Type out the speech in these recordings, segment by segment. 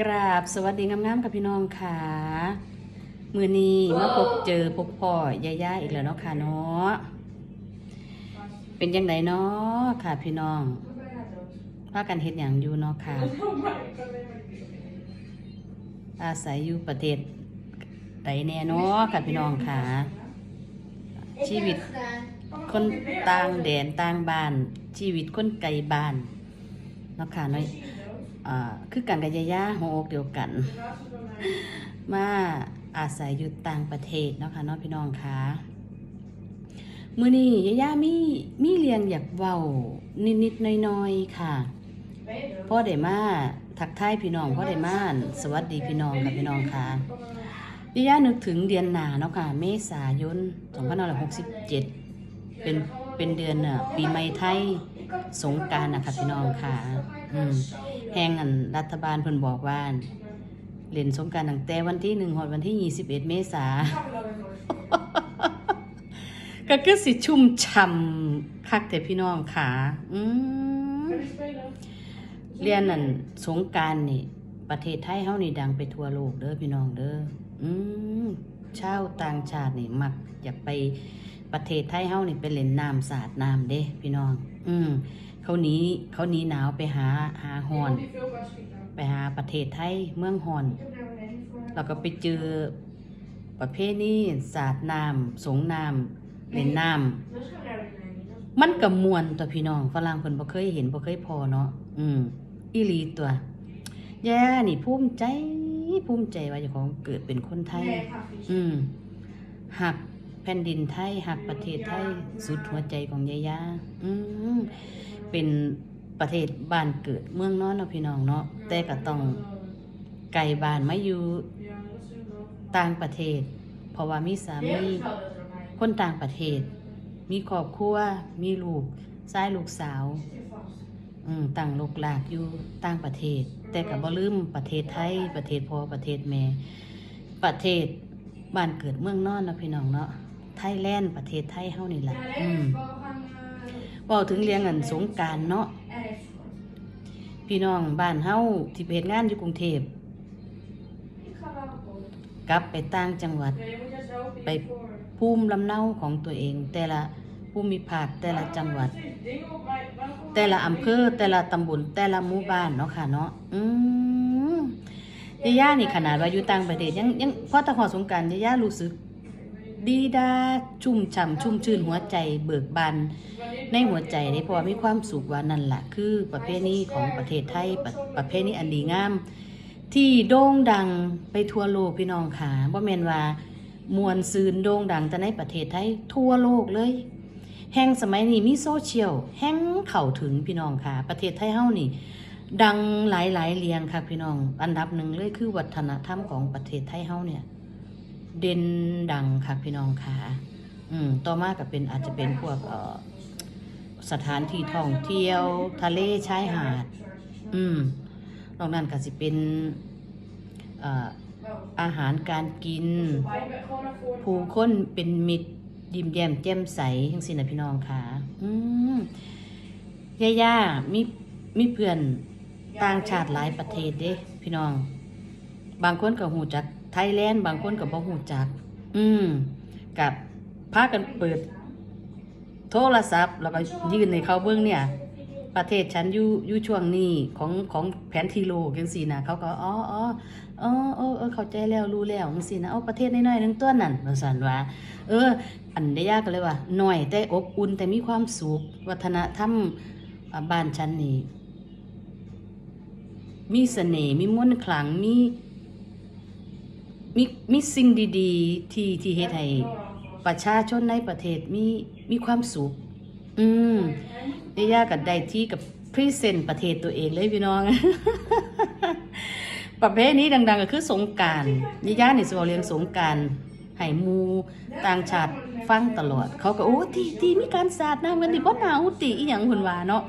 กราบสวัสดีงามๆกับพี่น้องค่ะ มือนี้มาพบเจอพบพ่อย่าย่าอีกแล้วเนาะค่ะเนาะเป็นยังไงเนาะค่ะพี่น้องพากันเฮ็ดอย่างอยู่เนาะค่ะ อาศัยอยู่ประเทศใดแน่เนาะค่ะพี่น้องค่ะ ชีวิตคนต่างแดนต่างบ้าน ชีวิตคนไกลบ้านเนาะค่ะเนาะ อ่าคือกันกับยาย่าหัวอกเดียวกัน มาอาศัยอยู่ต่างประเทศเนาะค่ะเนาะพี่น้องคะมือนี้ยาย่ามีมีเรียนอยากเว้านิดๆน้อยๆค่ะพ่อได้มาทักทายพี่น้องพ่อได้มาสวัสดีพี่น้องค่ะพี่น้องค่ะยาย่านึกถึงเดือนหนาเนาะค่ะ เมษายน2567 เป็นเป็นเดือนน่ปีใหม่ไทยสงกรารนะคะพี่น้องค่ะ อืม แห่งอันรัฐบาลเพิ่นบอกว่าเล่นสงกรารตั้งแต่วันที่1ฮอดวันที่21เมษาก็คือสิชุ่มช่ำคักแต่พี่น้องค่ะอืมเรียนนั่นสงกรารนี่ ประเทศไทยเฮานี่ดังไปทั่วโลกเด้อพี่น้องเด้ออืมชาวต่างชาตินี่มักอยากไปประเทศไทยเฮานี่ไปเล่นน้ำสาดน้ำเด้พี่น้อง อืม เขาหนีเขาหนีหนาวไปหาหาฮอน ไปหาประเทศไทยเมืองฮอน แล้วก็ไปเจอประเภทนี้สาดน้ำสงน้ำเล่นน้ำมันก็มวนตัวพี่น้องฝรั่งเพิ่นบ่เคยเห็นบ่เคยพอเนาะอืมอีหลีตัว แย่นี่ภูมิใจภูมิใจว่าเจ้าของเกิดเป็นคนไทย อืมหักแผ่นดินไทยหักประเทศไทย สุดหัวใจของยายาอืม เป็นประเทศบ้านเกิดเมืองนอนเนาะพี่น้องเนาะแต่ก็ต้องไกลบ้านมาอยู่ต่างประเทศ เพราะว่ามีสามีคนต่างประเทศ มีครอบครัวมีลูกชายลูกสาวอืมต่างลูกหลากอยู่ต่างประเทศ แต่ก็บ่ลืมประเทศไทยประเทศพ่อประเทศแม่ประเทศบ้านเกิดเมืองนอนเนาะพี่น้องเนาะไทยแลนด์ประเทศไทยเฮานี่แหละอืมเว้าถึงเรียงอันสงการเนาะพี่น้องบ้านเฮาที่ไปเฮ็ดงานอยู่กรุงเทพกลับไปต่างจังหวัด ไปภูมิลำเนาของตัวเอง แต่ละภูมิภาคแต่ละจังหวัด แต่ละอำเภอแต่ละตำบลแต่ละหมู่บ้านเนาะค่ะเนาะอืมยาย่านี่ขนาดว่าอยู่ต่างประเทศยังยังพอตะหอสงการยาย่ารู้สึก ดีดาชุ่มฉ่ำชุ่มชื่นหัวใจเบิกบานในหัวใจเด้เพราะมีความสุขว่านั่นแหละคือประเพณีของประเทศไทยประประเพณีอันดีงาม ที่โด่งดังไปทั่วโลกพี่น้องค่ะบ่แม่นว่ามวลซืนโด่งดังแต่ในประเทศไทยทั่วโลกเลย แห่งสมัยนี้มีโซเชียลแห่งเข้าถึงพี่น้องค่ะ ประเทศไทยเฮานี่ดังหลายหลายๆเรียงค่ะพี่น้อง อันดับหนึ่งเลยคือวัฒนธรรมของประเทศไทยเฮาเนี่ย เด่นดังค่ะพี่น้องค่ะ อืมต่อมาก็เป็นอาจจะเป็นพวกเอ่อสถานที่ท่องเที่ยวทะเลชายหาด อืมนอกนั้นก็สิเป็นเอ่ออาหารการกิน ผู้คนเป็นมิตรยิ้มแย้มแจ่มใสทั้งสิ้นนะพี่น้องค่ะ อืมย่าย่ามีมีเพื่อนต่างชาติหลายประเทศเด้ พี่น้อง บางคนก็หูจัก ไทยแลนด์บางคนก็บ่หูจัก อืมกับพากันเปิด โทรศัพท์ แล้วก็ยื่นในเขาเบื้องเนี่ย ประเทศฉันอยู่อยู่ช่วงนี้ของของแผนที่โลกจังซี่นะเขาก็อ๋ออ๋ออ๋อเออเออเข้าใจแล้วรู้แล้วจังซี่นะเอาประเทศน้อยๆหนึงตัวนั่นว่าซั่นว่า เออ อันได้ยากก็เลยว่าน้อยแต่อบอุ่นแต่มีความสุขวัฒนธรรมอ่าบ้านฉันนี่มีเสน่ห์มีมนต์ขลังมี มีมีสิ่งดีๆ ที่ที่เฮ็ดให้ประชาชนในประเทศมีมีความสุข อืมได้ยากกับได้ที่กับพรีเซนต์ประเทศตัวเองเลยพี่น้อง ประเภทนี้ดัง ๆ ก็คือสงการย่าย่านี่สิเรียงสงการให้หมูต่างชาติฟังตลอด เขาก็โอ้ตีตีมีการสาดน้ำกันดิบ่หนาวติอีหยังเพิ่นว่าเนาะ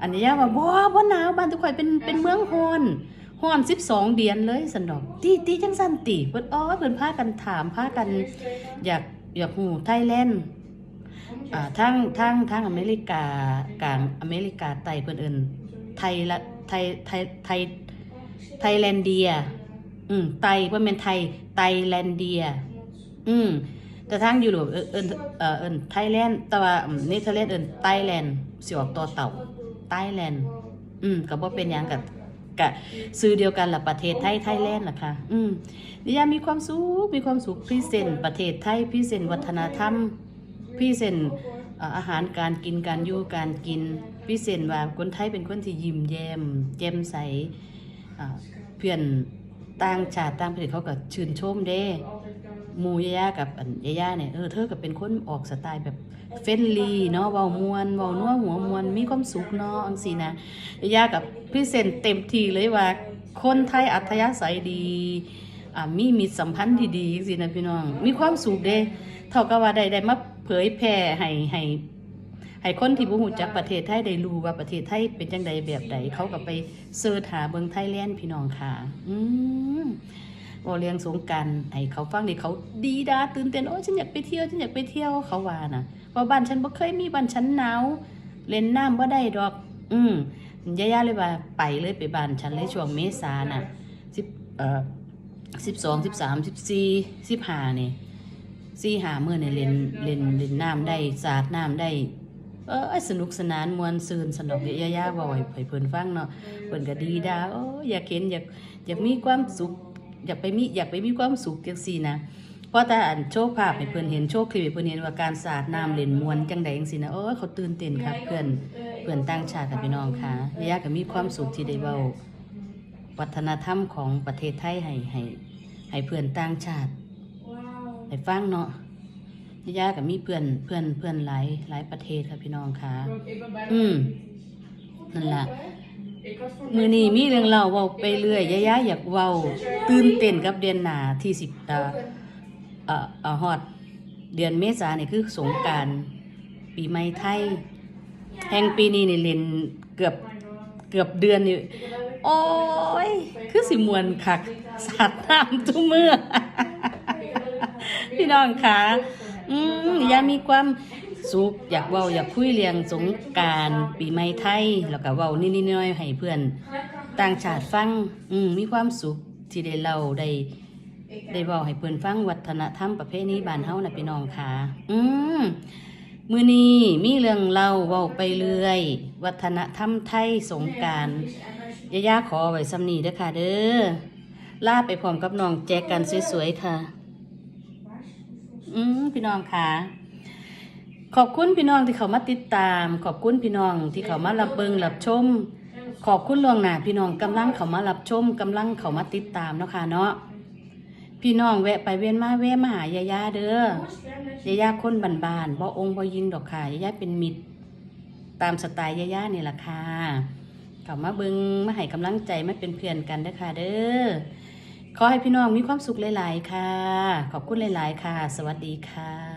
อันนี้ย่าว่าบ่บ่หนาวบ้านทุกข่อยเป็นเป็นเมืองฮ้ อนฮ้อน12เดือนเลยสันดอกตีตีจังซั่นติเพิ่นอ๋อเพิ่นพากันถามพากันอยากอยากฮู้ไทยแลนด์อ่าทางทางทางอเมริกากลางอเมริกาใต้เพิ่นเอิ้นไทยละไทยไทยไทยไทยแลนเดีย อืมไตว่าเป็นไทยไตแลนเดีย อืมแต่ทางยุโรปเอิ้นเอิ้นเอ่อเอิ้นไทยแลนด์แต่ว่าเนเธอร์แลนด์เอิ้นไต้แลนด์สิออกต่อเต่าไต้แลนด์อืมก็บ่เป็นหยังกับ กับซื้อเดียวกันล่ะประเทศไทยไทยแลนด์ล่ะค่ะ อืมนิยามมีความสุขมีความสุขพรีเซนต์ประเทศไทยพรีเซนต์วัฒนธรรมพรีเซนต์เอ่ออาหารการกินการอยู่การกินพรีเซนต์ว่าคนไทยเป็นคนที่ยิ้มแย้มแจ่มใสอ่าเพื่อนต่างชาติต่างประเทศเขาก็ชื่นชมเด้ หมูยายากับอันยายาเนี่ยเออเธอก็เป็นคนออกสไตล์แบบเฟนลีเนาะเว้ามวนเว้านัวหัวมวนมีความสุขเนาะอังซี่นะยายากับพี่เซนเต็มทีเลยว่า คนไทยอัธยาศัยดีอ่ามีมิตรสัมพันธ์ที่ดีจังซี่นะพี่น้อง มีความสุขเด้เท่ากับว่าได้ได้มาเผยแพร่ให้ให้ให้คนที่บ่ฮู้จักประเทศไทยได้รู้ว่าประเทศไทยเป็นจังใดแบบใดเขาก็ไปเสิร์ชหาเบิ่งไทยแลนด์พี่น้องค่ะ อืม ว่าเรียงสงการให้เขาฟังนี่เขาดีดาตื่นเต้นโอ้ยฉันอยากไปเที่ยวฉันอยากไปเที่ยวเขาว่านะว่าบ้านฉันบ่เคยมีบ้านฉันหนาวเล่นน้ำบ่ได้ดอก อืมย่าๆเลยว่าไปเลยไปบ้านฉันเลยช่วงเมษาน่ะสิบเอ่อสิบสองสิบสามสิบสี่สิบห้านี่สี่ห้าเมื่อเนี่ยเล่นเล่นเล่นน้ำได้สาดน้ำได้เออสนุกสนานมวนซืนสนุกเยวย่าๆบอกให้เพิ่นฟังเนาะเพิ่นก็ดีดาโอ้อยากเห็นอยากอยากมีความสุข อยากไปมีอยากไปมีความสุขจังซี่นะเพราะแต่อันโชว์ภาพให้เพิ่นเห็นโชว์คลิปให้เพิ่นเห็นว่าการสาดน้ำเล่นมวนจังใดจังซี่นะโอ้ยเขาตื่นเต้นครับเพื่อนเพื่อนต่างชาติกับพี่น้องค่ะยาก็มีความสุขที่ได้เว้าวัฒนธรรมของประเทศไทยให้ให้ให้เพื่อนต่างชาติให้ฟังเนาะยาก็มีเพื่อนเพื่อนเพื่อนหลายหลายประเทศค่ะพี่น้องค่ะ อืมนั่นแหละ มือนี้มีเรื่องเล่าเว้าไปเรื่อยยายาอยากเว้าตื่นเต้นกับเดือนหนาที่สิบเอ่อเอ่อเอ่อฮอดเดือนเมษาเนี่ยคือสงกรารปีใหม่ไทย แห่งปีนี้นี่เล่นเกือบเกือบเดือนนี่โอ้ย คือสิมวนคักสาดน้ำทุกมือพี่น้องคะอืมยามีความ สุขอยากเว้าอยากคุยเรียงสงการปีใหม่ไทย แล้วก็เว้านิดๆน้อยๆให้เพื่อนต่างชาติฟังอืมมีความสุขที่ได้เล่าได้ได้เว้าให้เพื่อนฟังวัฒนธรรมประเพณีบ้านเฮานะพี่น้องค่ะ อืมมือนี้มีเรื่องเล่าเว้าไปเรื่อย วัฒนธรรมไทยสงการย่าๆขอไว้ซ้ำนีเด้อค่ะเด้อลาไปพร้อมกับน้องแจกกันสวยๆค่ะ อืมพี่น้องค่ะ ขอบคุณพี่น้องที่เขามาติดตาม ขอบคุณพี่น้องที่เขามารับเบิงรับชม ขอบคุณลวงหน้าพี่น้องกำลังเขามารับชมกำลังเขามาติดตามเนาะค่ะเนาะพี่น้องแวะไปเวียนมาแวะมาหายายาเด้อยายาคนบานๆบ่องค์บ่ยิงดอกค่ะยายาเป็นมิตร ตามสไตล์ยายานี่แหละค่ะเขามาเบิงมาให้กำลังใจมาเป็นเพื่อนกันเด้อค่ะเด้อขอให้พี่น้องมีความสุขหลาย ๆ ค่ะ ขอบคุณหลาย ๆ ค่ะ สวัสดีค่ะ